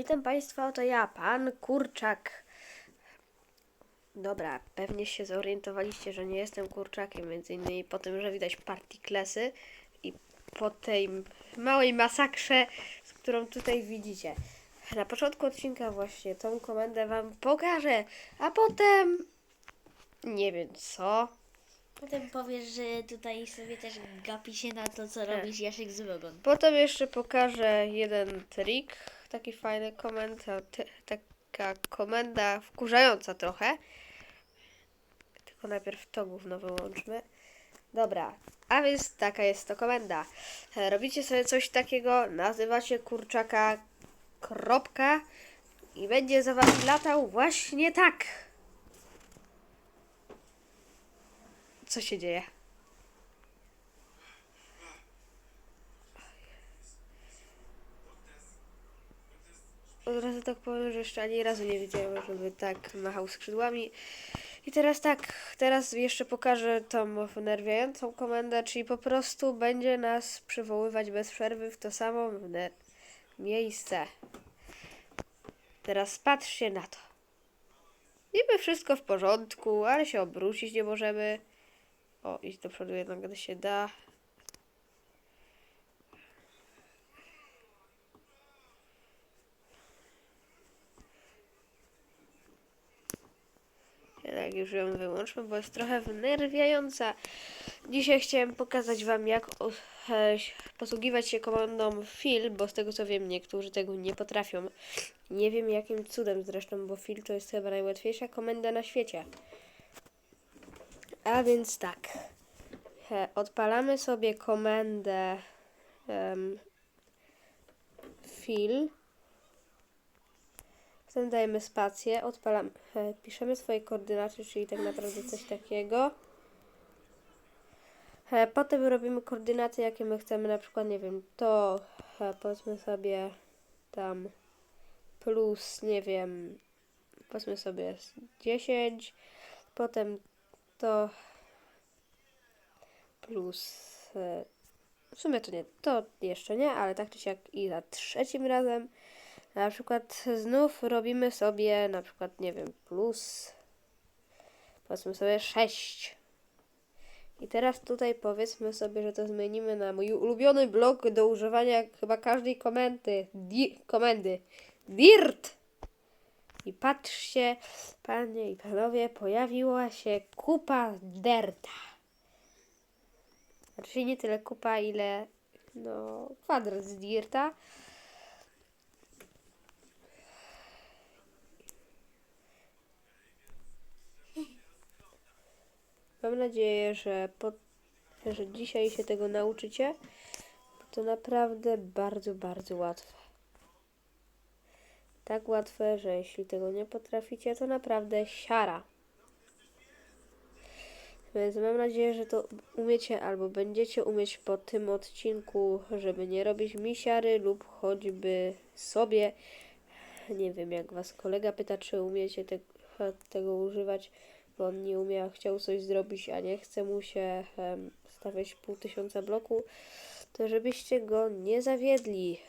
Witam Państwa, oto ja, Pan Kurczak. Dobra, pewnie się zorientowaliście, że nie jestem kurczakiem, między innymi po tym, że widać partiklesy i po tej małej masakrze, z którą tutaj widzicie. Na początku odcinka właśnie tą komendę Wam pokażę, a potem nie wiem co. Potem powiesz, że tutaj sobie też gapi się na to, co robisz Jaszek z Logon. Potem jeszcze pokażę jeden trik, taki fajny komentarz, taka komenda wkurzająca trochę. Tylko najpierw to gówno wyłączmy. Dobra, a więc taka jest to komenda. Robicie sobie coś takiego, nazywacie kurczaka kropka i będzie za wami latał właśnie tak. Co się dzieje? Od razu tak powiem, że jeszcze ani razu nie widziałem, żeby tak machał skrzydłami. I teraz tak, teraz jeszcze pokażę tą wnerwiającą komendę, czyli po prostu będzie nas przywoływać bez przerwy w to samo miejsce. Teraz patrzcie na to. Niby wszystko w porządku, ale się obrócić nie możemy. O, iść do przodu jednak gdy się da. Jednak już ją wyłączmy, bo jest trochę wnerwiająca. Dzisiaj chciałem pokazać Wam, jak posługiwać się komandą fill, bo z tego co wiem, niektórzy tego nie potrafią. Nie wiem jakim cudem zresztą, bo fill to jest chyba najłatwiejsza komenda na świecie. A więc tak. Odpalamy sobie komendę em, fill. Potem dajemy spację, odpalamy, e, piszemy swoje koordynaty, czyli tak naprawdę coś takiego. E, Potem robimy koordynaty, jakie my chcemy, na przykład, nie wiem, to e, powiedzmy sobie tam plus, nie wiem, powiedzmy sobie z 10, potem to plus, w sumie to nie, to jeszcze nie, ale tak czy siak i za trzecim razem. Na przykład znów robimy sobie na przykład, nie wiem, plus powiedzmy sobie 6. I teraz tutaj powiedzmy sobie, że to zmienimy na mój ulubiony blok do używania chyba każdej komendy. Di komendy. DIRT! I patrzcie, panie i panowie, pojawiła się kupa derta. Znaczy nie tyle kupa, ile no kwadrat z dirta. Mam nadzieję, że, po, że dzisiaj się tego nauczycie. To naprawdę bardzo, bardzo łatwe. Tak łatwe, że jeśli tego nie potraficie, to naprawdę siara. Więc mam nadzieję, że to umiecie albo będziecie umieć po tym odcinku, żeby nie robić mi siary lub choćby sobie. Nie wiem, jak was kolega pyta, czy umiecie te, tego używać, bo on nie umie, a chciał coś zrobić, a nie chce mu się em, stawiać pół tysiąca bloku, to żebyście go nie zawiedli.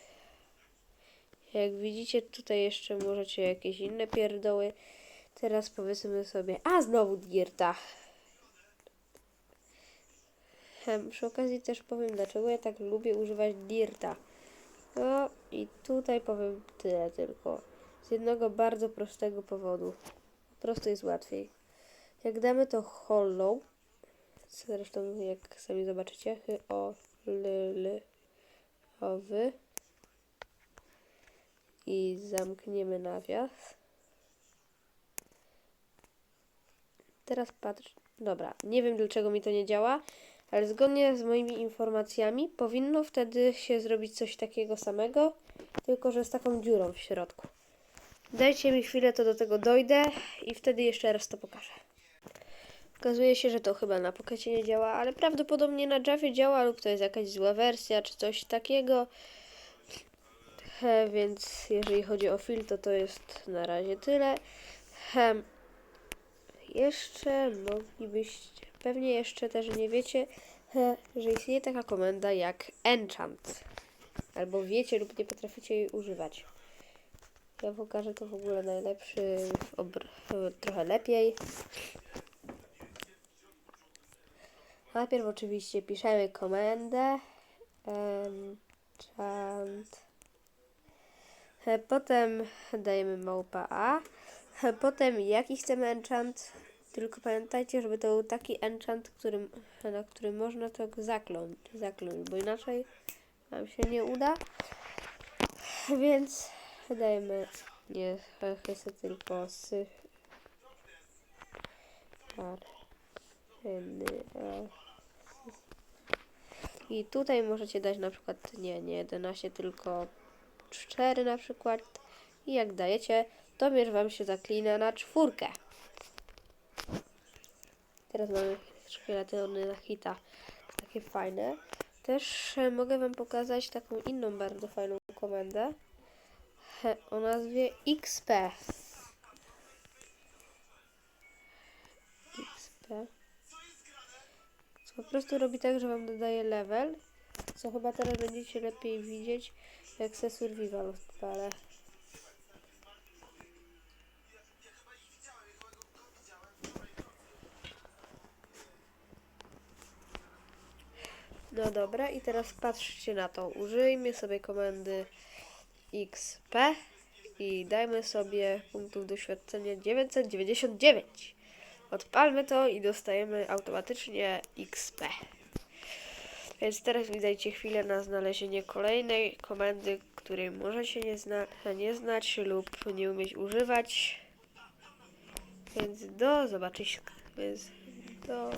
Jak widzicie, tutaj jeszcze możecie jakieś inne pierdoły. Teraz powiedzmy sobie, a znowu Dirta. Em, Przy okazji też powiem, dlaczego ja tak lubię używać Dirta. No i tutaj powiem tyle tylko. Z jednego bardzo prostego powodu. Po prostu jest łatwiej. Jak damy to hollow, zresztą jak sami zobaczycie, o, l, owy i zamkniemy nawias. Teraz patrz, dobra, nie wiem dlaczego mi to nie działa, ale zgodnie z moimi informacjami powinno wtedy się zrobić coś takiego samego, tylko że z taką dziurą w środku. Dajcie mi chwilę, to do tego dojdę i wtedy jeszcze raz to pokażę. Okazuje się, że to chyba na Pockecie nie działa, ale prawdopodobnie na Javie działa lub to jest jakaś zła wersja czy coś takiego. He, więc jeżeli chodzi o film, to to jest na razie tyle. He, jeszcze moglibyście, pewnie jeszcze też nie wiecie, he, że istnieje taka komenda jak enchant. Albo wiecie lub nie potraficie jej używać. Ja pokażę to w ogóle najlepszy, trochę lepiej. Najpierw oczywiście piszemy komendę enchant. Potem dajemy małpa A. Potem jaki chcemy enchant. Tylko pamiętajcie, żeby to był taki enchant, którym, na którym można to zakląć, zakląć, bo inaczej nam się nie uda. Więc dajemy nie chcę tylko sy. I tutaj możecie dać na przykład nie, nie 11, tylko 4 na przykład. I jak dajecie, to mierz wam się zaklina na czwórkę. Teraz mamy szkielety na hita. Takie fajne. Też e, mogę wam pokazać taką inną bardzo fajną komendę. O nazwie XP. XP. Po prostu robi tak, że wam dodaje level. Co chyba teraz będziecie lepiej widzieć, jak se survival odpalę. No dobra, i teraz patrzcie na to. Użyjmy sobie komendy XP i dajmy sobie punktów doświadczenia 999. Odpalmy to i dostajemy automatycznie XP. Więc teraz mi dajcie chwilę na znalezienie kolejnej komendy, której możecie nie, zna nie znać lub nie umieć używać. Więc do zobaczyska. Więc do...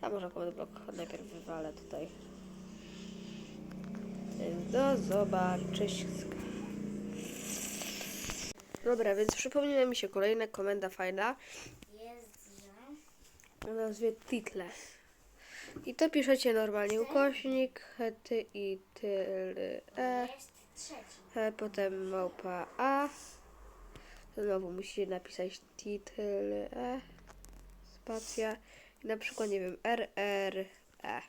A może komend blok najpierw wywalę tutaj. Więc do zobaczyska. Dobra, więc przypomniała mi się kolejna komenda fajna. O nazwie title. I to piszecie normalnie ukośnik, ty i ty, e, e, potem małpa a. Znowu musicie napisać title, e, spacja i na przykład, nie wiem, rr, e.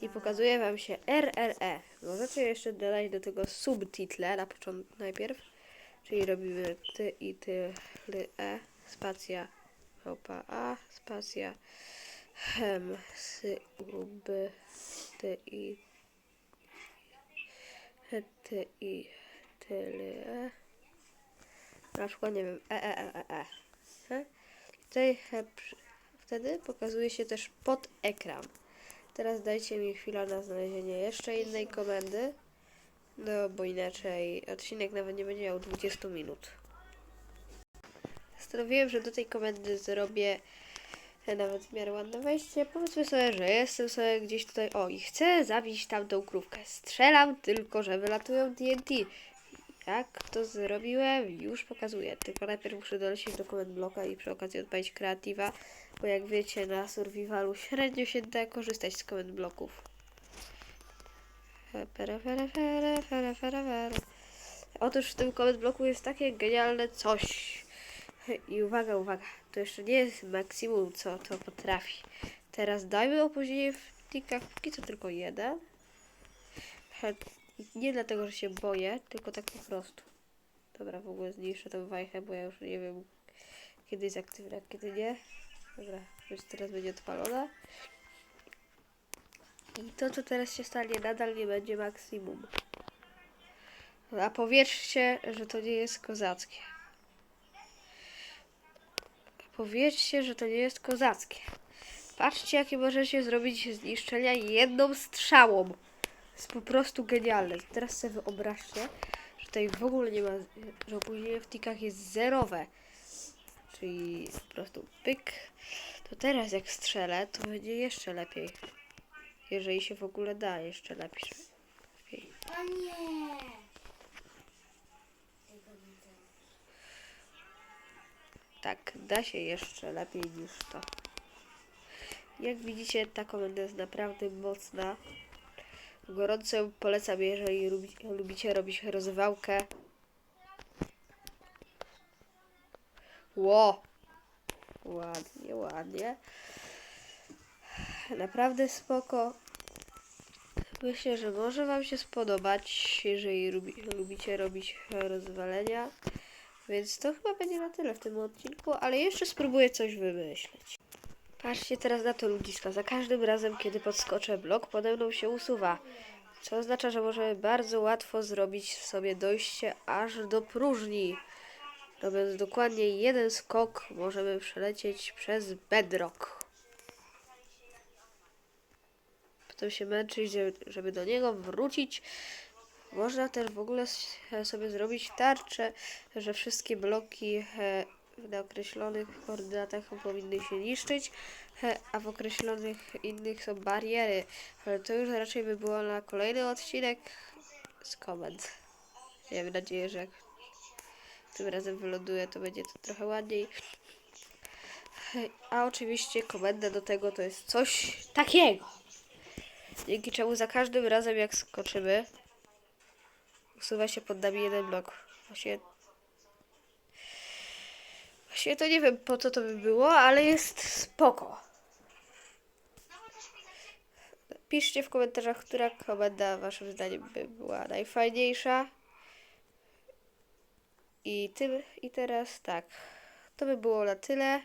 I pokazuje wam się RRE. Możecie jeszcze dodać do tego subtitle na początku najpierw. Czyli robimy ty i ty, ly, e, spacja, małpa a, spacja, hem, sy, u, by, ty i, ty i, ly, e. Na przykład, nie wiem, e, e, e, e, e. Tutaj wtedy pokazuje się też pod ekran. Teraz dajcie mi chwilę na znalezienie jeszcze innej komendy. No, bo inaczej odcinek nawet nie będzie miał 20 minut. Stanowiłem, że do tej komendy zrobię nawet w miarę ładne wejście. Powiedzmy sobie, że jestem sobie gdzieś tutaj. O, i chcę zabić tamtą krówkę. Strzelam tylko, że wylatują TNT. Jak to zrobiłem? Już pokazuję. Tylko najpierw muszę dolecieć do komend bloka i przy okazji odpalić kreatywa. Bo jak wiecie, na survivalu średnio się da korzystać z komend bloków. Otóż w tym komend bloku jest takie genialne coś. I uwaga, uwaga, to jeszcze nie jest maksimum, co to potrafi. Teraz dajmy opóźnienie w tikach, póki co tylko jeden. Nie dlatego, że się boję, tylko tak po prostu. Dobra, w ogóle zniszczę tą wajchę, bo ja już nie wiem, kiedy jest aktywna, kiedy nie. Dobra, już teraz będzie odpalona. I to, co teraz się stanie, nadal nie będzie maksimum. A powiedzcie, że to nie jest kozackie. Powiedzcie, że to nie jest kozackie. Patrzcie, jakie możecie zrobić zniszczenia jedną strzałą. Jest po prostu genialne. Teraz sobie wyobraźcie, że tutaj w ogóle nie ma, że opóźnienie w tikach jest zerowe. Czyli po prostu pyk. To teraz jak strzelę, to będzie jeszcze lepiej. Jeżeli się w ogóle da, jeszcze lepiej. lepiej. O nie! Tego nie ten. Tak, da się jeszcze lepiej niż to. Jak widzicie, ta komenda jest naprawdę mocna. Gorąco polecam, jeżeli lubi, lubicie robić rozwałkę. Ło! Ładnie, ładnie. Naprawdę spoko. Myślę, że może Wam się spodobać, jeżeli lubi, lubicie robić rozwalenia. Więc to chyba będzie na tyle w tym odcinku, ale jeszcze spróbuję coś wymyśleć. Patrzcie teraz na to ludziska. Za każdym razem, kiedy podskoczę blok, pode mną się usuwa. Co oznacza, że możemy bardzo łatwo zrobić sobie dojście aż do próżni. Robiąc dokładnie jeden skok, możemy przelecieć przez bedrock. Potem się męczyć, żeby do niego wrócić. Można też w ogóle s- sobie zrobić tarczę, że wszystkie bloki e, na określonych koordynatach powinny się niszczyć, e, a w określonych innych są bariery. Ale to już raczej by było na kolejny odcinek z komend. Miejmy nadzieję, że jak tym razem wyląduje, to będzie to trochę ładniej. A oczywiście komenda do tego to jest coś takiego. Dzięki czemu za każdym razem jak skoczymy, usuwa się pod nami jeden blok. Właśnie, właśnie to nie wiem po co to by było, ale jest spoko. Piszcie w komentarzach, która komenda waszym zdaniem by była najfajniejsza. I tym, i teraz tak. To by było na tyle.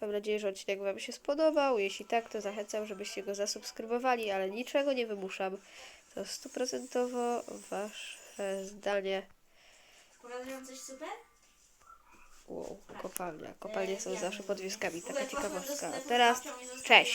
Mam nadzieję, że odcinek Wam się spodobał. Jeśli tak, to zachęcam, żebyście go zasubskrybowali, ale niczego nie wymuszam. To stuprocentowo Wasze zdanie. Pokazują coś super? Wow, kopalnia. Kopalnie są ja zawsze pod wioskami. Taka ciekawostka. A teraz cześć!